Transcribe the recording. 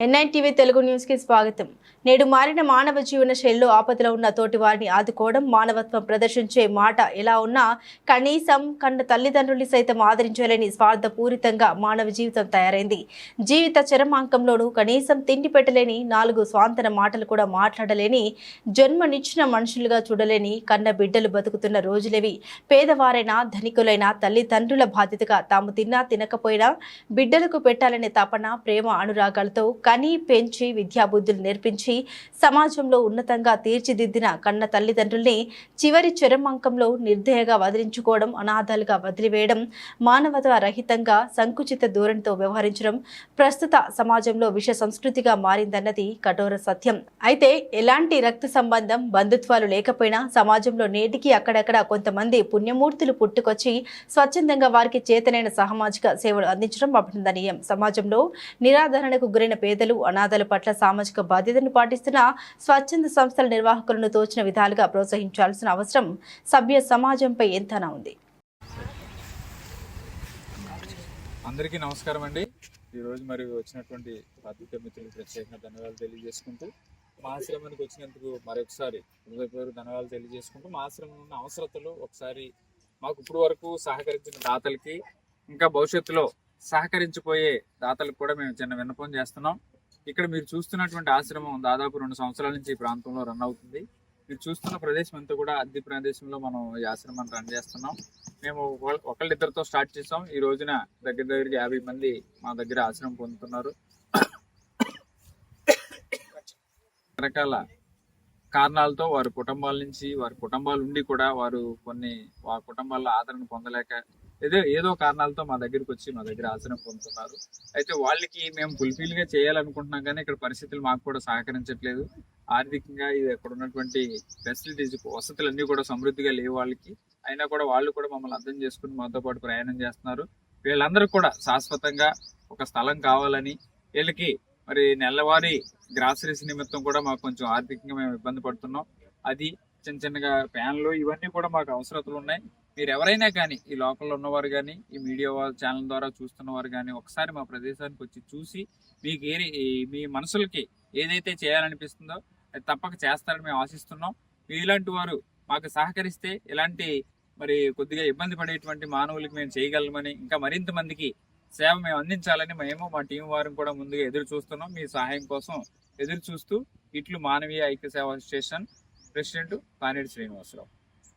NITV Telugu న్యూస్కి స్వాగతం. నేడు మారిన మానవ జీవన శైలిలో ఆపదలో ఉన్న తోటి వారిని ఆదుకోవడం మానవత్వం ప్రదర్శించే మాట ఎలా ఉన్నా కనీసం కన్న తల్లిదండ్రుల్ని సైతం ఆదరించలేని స్వార్థపూరితంగా మానవ జీవితం తయారైంది. జీవిత చరమాంకంలోనూ కనీసం తిండి పెట్టలేని నాలుగు స్వాంతన మాటలు కూడా మాట్లాడలేని జన్మనిచ్చిన మనుషులుగా చూడలేని కన్న బిడ్డలు బతుకుతున్న రోజులేవి. పేదవారైనా ధనికులైనా తల్లిదండ్రుల బాధ్యతగా తాము తిన్నా తినకపోయినా బిడ్డలకు పెట్టాలనే తపన ప్రేమ అనురాగాలతో కని పెంచి విద్యాబుద్ధులు నేర్పించి సమాజంలో ఉన్నతంగా తీర్చిదిద్దిన కన్న తల్లిదండ్రుల్ని చివరి చరమాంకంలో నిర్దయగా వదిలించుకోవడం అనాథాలుగా వదిలివేయడం మానవత రహితంగా సంకుచిత ధోరణితో వ్యవహరించడం ప్రస్తుత సమాజంలో విష సంస్కృతిగా మారిందన్నది కఠోర సత్యం. అయితే ఎలాంటి రక్త సంబంధం బంధుత్వాలు లేకపోయినా సమాజంలో నేటికి అక్కడక్కడ కొంతమంది పుణ్యమూర్తులు పుట్టుకొచ్చి స్వచ్ఛందంగా వారికి చేతనైన సామాజిక సేవలు అందించడం అభినందనీయం. సమాజంలో నిరాధరణకు గురైన పేద పేదలు అనాథల పట్ల సామాజిక బాధ్యతను పాటిస్తున్న స్వచ్ఛంద సంస్థల నిర్వాహకులను తోచిన విధాలుగా ప్రోత్సహించాల్సిన అవసరం సభ్య సమాజంపై ఎంతనా ఉంది. అందరికీ నమస్కారం అండి. ఈరోజు మరి వచ్చినటువంటి పత్రిక మిత్రులకు ప్రత్యేకంగా ధన్యవాదాలు తెలియజేసుకుంటూ మా ఆశ్రమానికి వచ్చినందుకు మరొకసారి హృదయపూర్వక ధన్యవాదాలు తెలియజేసుకుంటూ మా ఆశ్రమంలో ఉన్న అవసరతలు ఒకసారి మాకు ఇప్పుడు వరకు సహకరించిన దాతలకి ఇంకా భవిష్యత్తులో సహకరించిపోయే దాతలకు కూడా మేము చిన్న విన్నపం చేస్తున్నాం. ఇక్కడ మీరు చూస్తున్నటువంటి ఆశ్రమం దాదాపు రెండు సంవత్సరాల నుంచి ఈ ప్రాంతంలో రన్ అవుతుంది. మీరు చూస్తున్న ప్రదేశం అంతా కూడా అద్దె ప్రదేశంలో మనం ఈ ఆశ్రమాన్ని రన్ చేస్తున్నాం. మేము ఒకళ్ళిద్దరితో స్టార్ట్ చేసాం. ఈ రోజున దగ్గర దగ్గరికి యాభై మంది మా దగ్గర ఆశ్రమం పొందుతున్నారు. రకరకాల కారణాలతో వారి కుటుంబాల నుంచి వారి కుటుంబాలు ఉండి కూడా వారు కొన్ని వారి కుటుంబాల్లో ఆదరణ పొందలేక ఏదో ఏదో కారణాలతో మా దగ్గరికి వచ్చి మా దగ్గర ఆశ్రయం పొందుతున్నారు. అయితే వాళ్ళకి మేము ఫుల్ఫిల్గా చేయాలనుకుంటున్నాం కానీ ఇక్కడ పరిస్థితులు మాకు కూడా సహకరించట్లేదు. ఆర్థికంగా ఇది అక్కడ ఉన్నటువంటి ఫెసిలిటీస్ వసతులు అన్ని కూడా సమృద్ధిగా లేవు వాళ్ళకి. అయినా కూడా వాళ్ళు కూడా మమ్మల్ని అర్థం చేసుకుని మాతో పాటు ప్రయాణం చేస్తున్నారు. వీళ్ళందరూ కూడా శాశ్వతంగా ఒక స్థలం కావాలని వీళ్ళకి మరి నెలవారీ గ్రాసరీస్ నిమిత్తం కూడా మాకు కొంచెం ఆర్థికంగా మేము ఇబ్బంది పడుతున్నాం. అది చిన్న చిన్నగా ఫ్యాన్లు ఇవన్నీ కూడా మాకు అవసరతలు ఉన్నాయి. మీరు ఎవరైనా కానీ ఈ లోకల్లో ఉన్నవారు కానీ ఈ మీడియా ఛానల్ ద్వారా చూస్తున్న వారు కానీ ఒకసారి మా ప్రదేశానికి వచ్చి చూసి మీకు ఏ మీ మనసులకి ఏదైతే చేయాలనిపిస్తుందో అది తప్పక చేస్తారని మేము ఆశిస్తున్నాం. ఇలాంటి వారు మాకు సహకరిస్తే ఇలాంటి మరి కొద్దిగా ఇబ్బంది పడేటువంటి మానవులకి మేము చేయగలమని ఇంకా మరింత మందికి సేవ మేము అందించాలని మేము మా టీం వారిని కూడా ముందుగా ఎదురు చూస్తున్నాం. మీ సహాయం కోసం ఎదురు చూస్తూ ఇట్లు మానవీయ ఐక్య సేవా స్టేషన్ ప్రెసిడెంట్ పానేటి శ్రీనివాసరావు.